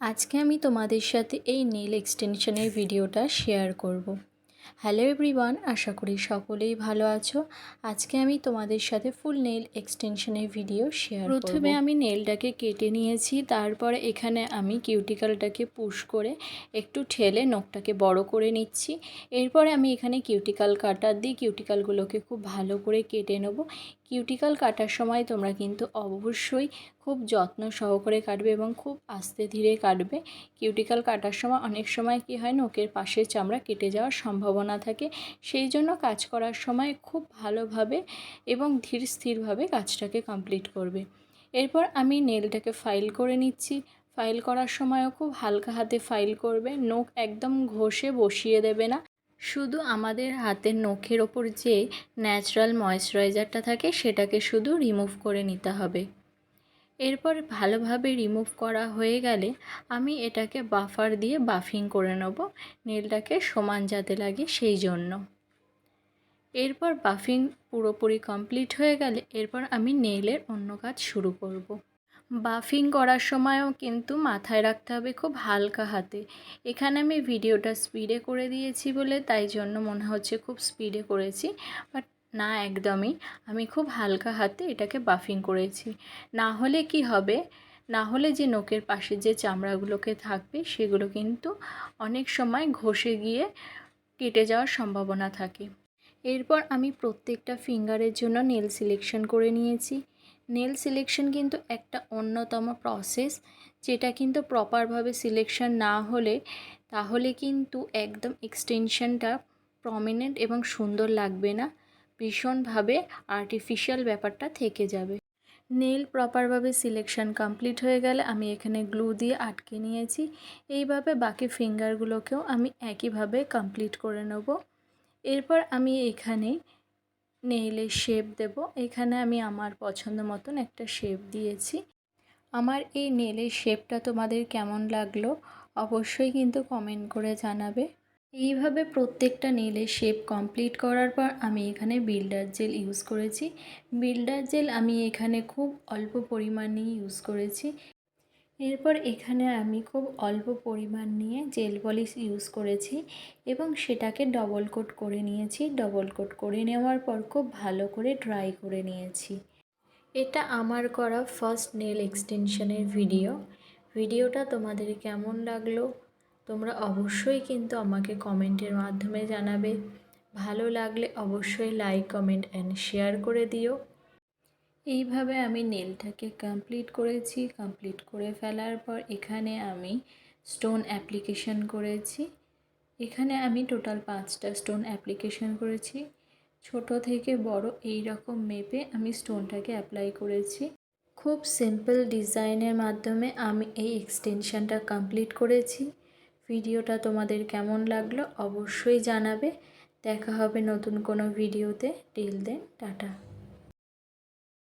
আজকে আমি তোমাদের সাথে এই নেল এক্সটেনশনের ভিডিওটা শেয়ার করব। হ্যালো এভরিওয়ান আশা করি সকলেই ভালো আছো। আজকে আমি তোমাদের সাথে ফুল নেল এক্সটেনশনের ভিডিও শেয়ার প্রথমে আমি নেলটাকে কেটে নিয়েছি, তারপরে এখানে আমি কিউটিকালটাকে পুশ করে একটু ঠেলে নখটাকে বড় করে নিচ্ছি। এরপরে আমি এখানে কিউটিক্যাল কাটার দিই কিউটিকালগুলোকে খুব ভালো করে কেটে নেব। কিউটিক্যাল কাটার সময় তোমরা কিন্তু অবশ্যই খুব যত্ন সহকারে কাটবে এবং খুব আস্তে ধীরে কাটবে। কিউটিক্যাল কাটার সময় অনেক সময় কি হয়, নখের পাশের চামড়া কেটে যাওয়ার সম্ভাবনা থাকে। সেই জন্য কাজ করার সময় খুব ভালোভাবে এবং ধীর স্থিরভাবে কাজটাকে কমপ্লিট করবে। এরপর আমি নেলটাকে ফাইল করে নিচ্ছি। ফাইল করার সময়ও খুব হালকা হাতে ফাইল করবে। নখ একদম ঘষে বসিয়ে দেবে না। শুধু আমাদের হাতের নখের ওপর যে ন্যাচারাল ময়েশ্চারাইজারটা থাকে, সেটাকে শুধু রিমুভ করে নিতে হবে এরপর ভালোভাবে রিমুভ করা হয়ে গেলে আমি এটাকে বাফার দিয়ে বাফিং করে নেব নেলটাকে সমান যাতে লাগে সেই জন্য এরপর বাফিং পুরোপুরি কমপ্লিট হয়ে গেলে এরপর আমি নেলের অন্য কাজ শুরু করব। বাফিং করার সময়ও কিন্তু মাথায় রাখতে হবে খুব হালকা হাতে। এখানে আমি ভিডিওটা স্পিডে করে দিয়েছি বলে তাই জন্য মনে হচ্ছে খুব স্পিডে করেছি। বাট না, একদমই। আমি খুব হালকা হাতে এটাকে বাফিং করেছি। না হলে কি হবে? না হলে যে নোকের পাশে যে চামড়াগুলোকে থাকবে সেগুলো কিন্তু অনেক সময় ঘষে গিয়ে কেটে যাওয়ার সম্ভাবনা থাকে। এরপর আমি প্রত্যেকটা ফিঙ্গারের জন্য নেল সিলেকশন করে নিয়েছি। নেল সিলেকশন কিন্তু একটা অন্যতম প্রসেস যেটা কিন্তু প্রপারভাবে সিলেকশন না হলে তাহলে কিন্তু একদম এক্সটেনশনটা প্রমিনেন্ট এবং সুন্দর লাগবে না। ভীষণভাবে আর্টিফিশিয়াল ব্যাপারটা থেকে যাবে। নেল প্রপারভাবে সিলেকশন কমপ্লিট হয়ে গেলে আমি এখানে গ্লু দিয়ে আটকে নিয়েছি। এইভাবে বাকি ফিঙ্গারগুলোকেও আমি একইভাবে কমপ্লিট করে নেব। এরপর আমি এখানে নেইলের শেপ দেব। এখানে আমি আমার পছন্দ মতন একটা শেপ দিয়েছি। আমার এই নেলের শেপটা তোমাদের কেমন লাগল অবশ্যই কিন্তু কমেন্ট করে জানাবে। এইভাবে প্রত্যেকটা নেলের শেপ কমপ্লিট করার পর আমি এখানে বিল্ডার জেল ইউজ করেছি। বিল্ডার জেল আমি এখানে খুব অল্প পরিমাণেই ইউজ করেছি। এরপর এখানে আমি খুব অল্প পরিমাণ নিয়ে জেল পলিশ ইউজ করেছি এবং সেটাকে ডবল কোট করে নিয়েছি। ডবল কোট করে নেওয়ার পর খুব ভালো করে ড্রাই করে নিয়েছি। এটা আমার করা ফার্স্ট নেল এক্সটেনশনের ভিডিও ভিডিওটা তোমাদের কেমন লাগল? তোমরা অবশ্যই কিন্তু আমাকে কমেন্টের মাধ্যমে জানাবে। ভালো লাগলে অবশ্যই লাইক কমেন্ট অ্যান্ড শেয়ার করে দিও। এইভাবে আমি নেলটাকে কমপ্লিট করেছি কমপ্লিট করে ফেলার পর এখানে আমি স্টোন অ্যাপ্লিকেশন করেছি। এখানে আমি টোটাল পাঁচটা স্টোন অ্যাপ্লিকেশন করেছি। ছোট থেকে বড় এই রকম মেপে আমি স্টোনটাকে অ্যাপ্লাই করেছি। খুব সিম্পল ডিজাইনের মাধ্যমে আমি এই এক্সটেনশানটা কমপ্লিট করেছি। ভিডিওটা তোমাদের কেমন লাগল অবশ্যই জানাবে। দেখা হবে নতুন কোনো ভিডিওতে টিল দেন টাটা।